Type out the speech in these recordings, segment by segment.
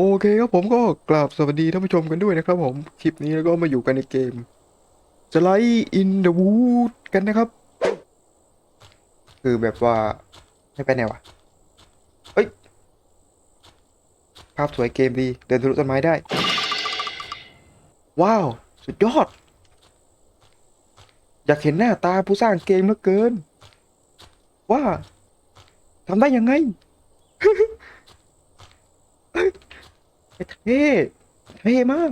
โอเคครับผมก็กราบสวัสดีท่านผู้ชมกันด้วยนะครับผม คลิปนี้แล้วก็มาอยู่กันในเกม Slide in the Wood กันนะครับ คือแบบว่าไม่ไปไหนวะเฮ้ย ภาพสวยเกมดี เดินทะลุต้นไม้ได้ ว้าว สุดยอด อยากเห็นหน้าตาผู้สร้างเกมเหลือเกิน ว่าทำได้ยังไง เท่เท่มาก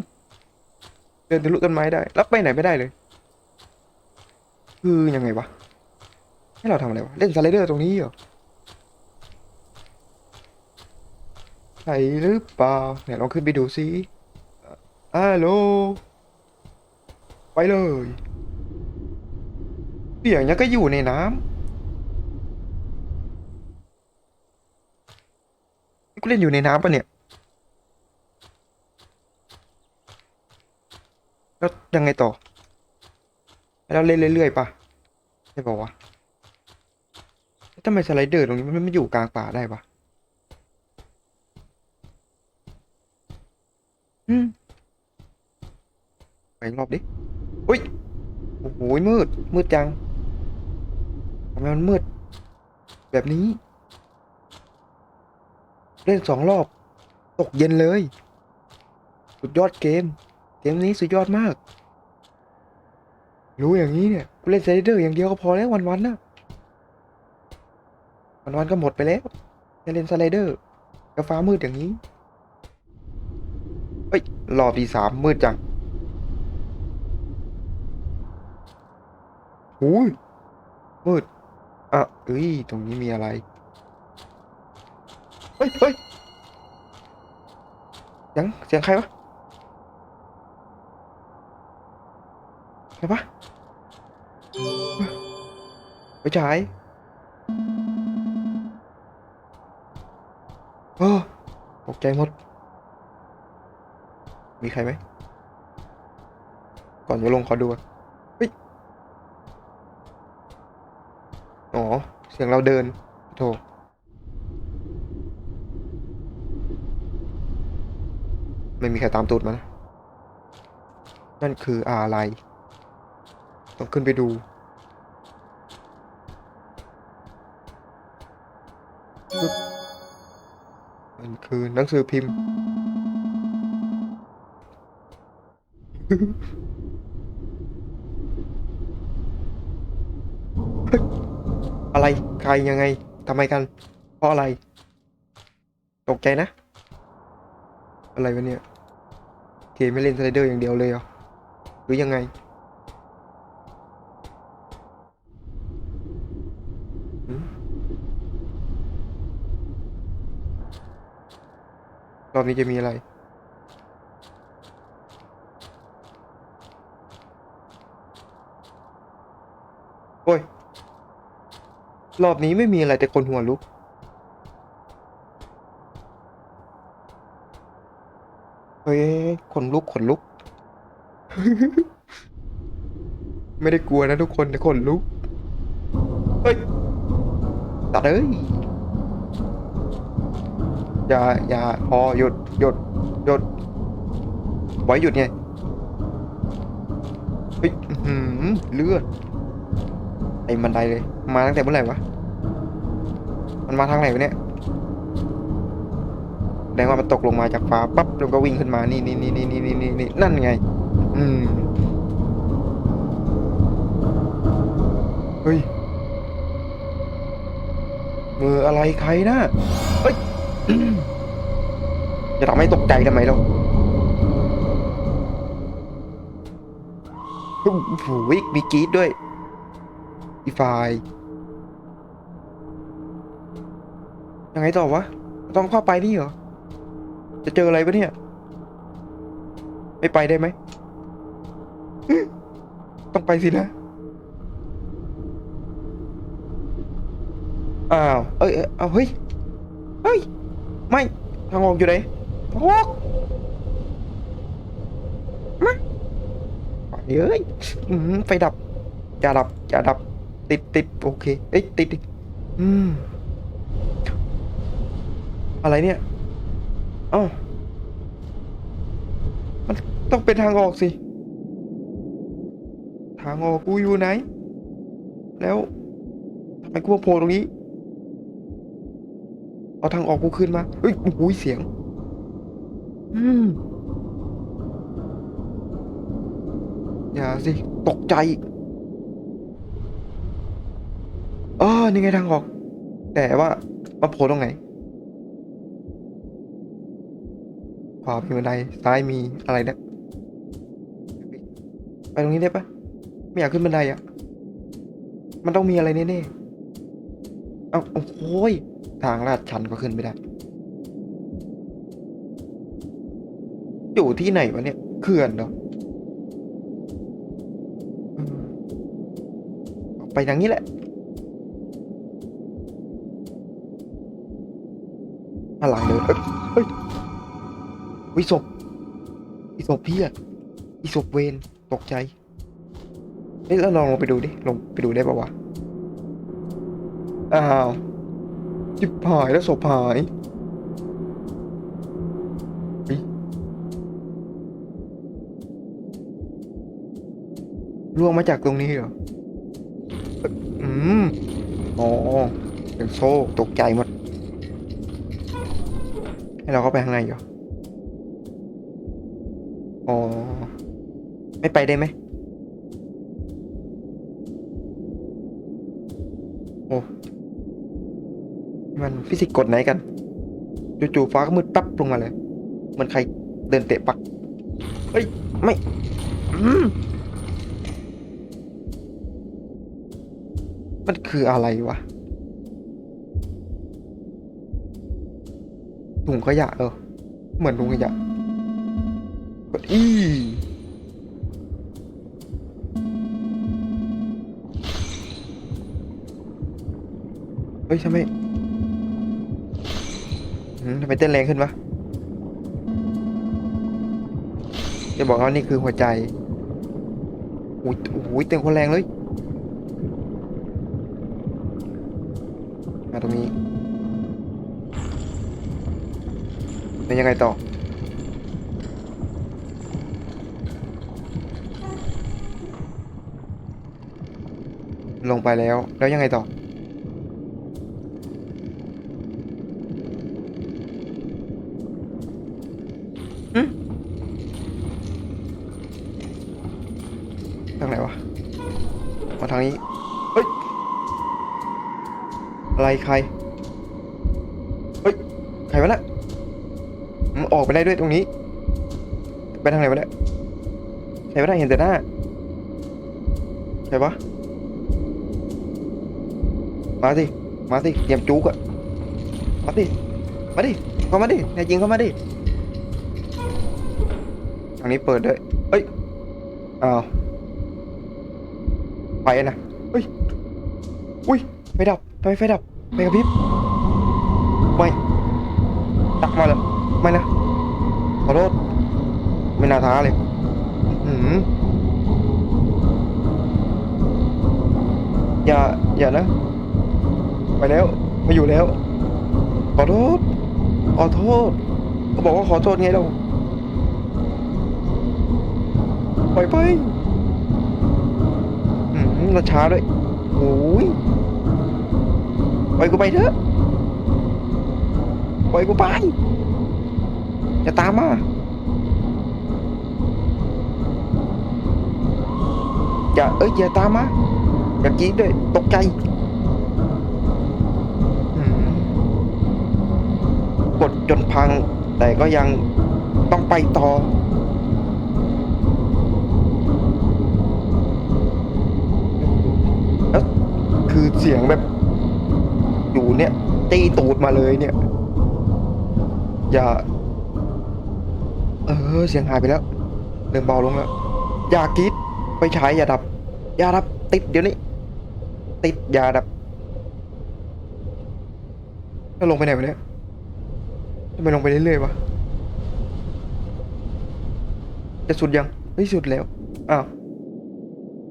เดินทะลุต้นไม้ได้ แล้วไปไหนไม่ได้เลย คือยังไงวะ ให้เราทำอะไรวะ เล่นสไลเดอร์ตรงนี้เหรอใช่หรือเปล่าไหนลองขึ้นไปดูสิฮัลโหลไปเลยเสียงยังก็อยู่ในน้ำกูเล่นอยู่ในน้ำปะเนี่ย แล้ว ยังไงต่อให้เราเล่นเรื่อยๆปะใช่ปะวะแล้วทำไมสไลเดอร์ตรงนี้มันไม่อยู่กลางป่าได้ปะอืมไปรอบดิอุ้ย โอ้โหมืด มืดจังทำไมมันมืด แบบนี้ เล่นสองรอบ ตกเย็นเลย สุดยอดเกม เกมนี้สุดยอดมาก รู้อย่างนี้เนี่ยกูเล่นสไลเดอร์อย่างเดียวก็พอแล้ววันๆนะวันๆก็หมดไปแล้วจะเล่นสไลเดอร์กับฟ้ามืดอย่างนี้เฮ้ยรอบที่สามมืดจังหูยมืดอะเอ้ยตรงนี้มีอะไรเฮ้ยเฮ้ยเสียงเสียงใครวะ ใช่ปะไปฉายโอ้ตกใจหมด มีใครไหม ก่อนจะลงขอดูก่อนเฮ้ยอ๋อ เสียงเราเดินโถไม่มีใครตามตูดมานะ นั่นคืออะไร ต้องขึ้นไปดู มันคือหนังสือพิมพ์ อะไรใครยังไงทำไมกัน เพราะอะไร ตกใจนะ อะไรวะเนี่ย เกมไม่เล่นสไลเดอร์อย่างเดียวเลยเหรอ หรือยังไง รอบนี้จะมีอะไร โอ้ย รอบนี้ไม่มีอะไรแต่คนหัวลุก เฮ้ยขนลุกขนลุก ไม่ได้กลัวนะทุกคนแต่ขนลุก เฮ้ยตัดเอ้ย อย่าอย่าพอหยุดหยุดหยุดไว้หยุดไงเฮ้ยหือเลือดไอ้บันไดเลย มาตั้งแต่เมื่อไหร่วะ มันมาทางไหนวะเนี่ยแสดงว่ามันตกลงมาจากฟ้าปั๊บแล้วก็วิ่งขึ้นมา นี่นี่นี่นี่นี่นี่นี่นั่นไง อืม เฮ้ย มืออะไรใครนะเฮ้ย จะทำให้ตกใจทำไมเราโอ้โหมีกรีดด้วยอีไฟยังไงต่อวะ ต้องเข้าไปนี่เหรอ จะเจออะไรปะเนี่ย ไม่ไปได้ไหม ต้องไปสินะ อ้าว เอ้ย เอ้ยเอาเฮ้ย เฮ้ย ไม่ทางออกอยู่ไหนทางออกมาไปเอ้ยอื้อหือไฟดับอย่าดับอย่าดับ ติดติดโอเคเอ้ยติดติดอืมอะไรเนี่ยอ้าวมันต้องเป็นทางออกสิ ทางออกกูอยู่ไหน แล้วทำไมกูมาโผล่ตรงนี้ เอาทางออกกูขึ้นมาเฮ้ยโอ้โหเสียง อืมอย่าสิ ตกใจอ๋อนี่ไงทางออก แต่ว่ามาโผล่ตรงไหน ขวามีบันไดซ้ายมีอะไรเนี่ยไปตรงนี้ได้ปะไม่อยากขึ้นบันไดอะ มันต้องมีอะไรแน่ๆ เอาโอ้โหย ทางลาดชันก็ขึ้นไม่ได้ อยู่ที่ไหนวะเนี่ยเขื่อนเหรอเออเอาไปทางนี้แหละข้าหลังเดินเอ้ยเฮ้ยวิศพวิศพพี่อะวิศพเวนตกใจเฮ้ยแล้วลองลงไปดูดิ ลงไปดูได้ปะวะ อ้าว จิบหายแล้วศพหายล่วงมาจากตรงนี้เหรอ อืม อ๋อ เป็นโซ่ตกใจหมด ให้เราเข้าไปข้างในเหรอ อ๋อ ไม่ไปได้ไหม โอ้ มันฟิสิกส์กฎไหนกันจู่ๆฟ้าก็มืดปั๊บลงมาเลยเหมือนใครเดินเตะปักเฮ้ยไม่มมันคืออะไรวะถุงขยะเออเหมือนถุงขยะกดอีเฮ้ยทำไม อืมทำไมเต้นแรงขึ้นวะจะบอกว่านี่คือหัวใจโอ้ยโอ้ยเต้นคนแรงเลยมาตรงนี้เป็นยังไงต่อลงไปแล้ว แล้วยังไงต่อมทางไหนวะ มาทางนี้ เฮ้ย อะไรใคร เฮ้ย ใครวะน่ะมันออกไปได้ด้วยตรงนี้ ไปทางไหนวะเนี่ยใช่ปะเนี่ยเห็นแต่หน้าใช่ปะมาสิ มาสิเตรียมจุกอะมาดิ มาดิ เข้ามาดิแน่จริงเข้ามาดิ ทางนี้เปิดด้วยเอ้ย อ้าว ไฟนะเฮ้ยอุ้ยไฟดับทำไมไฟดับไฟกระพริบไม่ตักมาเลยไม่นะขอโทษไม่น่าท้าเลยอื้อย่าอย่านะ ไปแล้วไม่อยู่แล้ว ขอโทษขอโทษก็บอกว่าขอโทษไงเราปล่อยไป เราช้าด้วยโอ้ยปล่อยกูไปเถอะปล่อยกูไปอย่าตามมาอย่าเอ้ยอย่าตามมาอย่ากรีดด้วยตกใจกดจนพังแต่ก็ยังต้องไปต่อ แล้ว คือเสียงแบบ อยู่เนี่ย ตีตูดมาเลยเนี่ย อย่า เออ เสียงหายไปแล้วเริ่มเบาลงแล้ว อย่ากรีดไปใช้อย่าดับ อย่าดับ ติดเดี๋ยวนี้ ติดอย่าดับแล้วลงไปไหนวะเนี่ยทำไมลงไปเรื่อยๆวะจะสุดยัง เฮ้ยสุดแล้ว อ้าว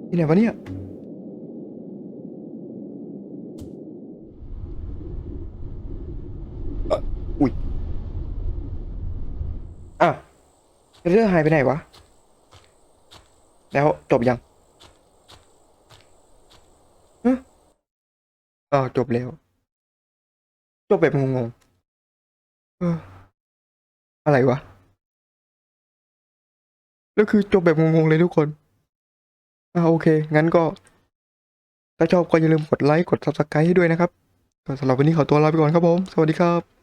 ที่ไหนวะเนี่ย เรื่องหายไปไหนวะ แล้วจบยังฮะอ๋อจบแล้ว จบแบบงงๆเอออะไรวะ แล้วคือจบแบบงงๆเลยทุกคน อ่าโอเค งั้นก็ ถ้าชอบก็อย่าลืมกดไลค์ กด subscribe ให้ด้วยนะครับสำหรับวันนี้ขอตัวลาไปก่อนครับผม สวัสดีครับ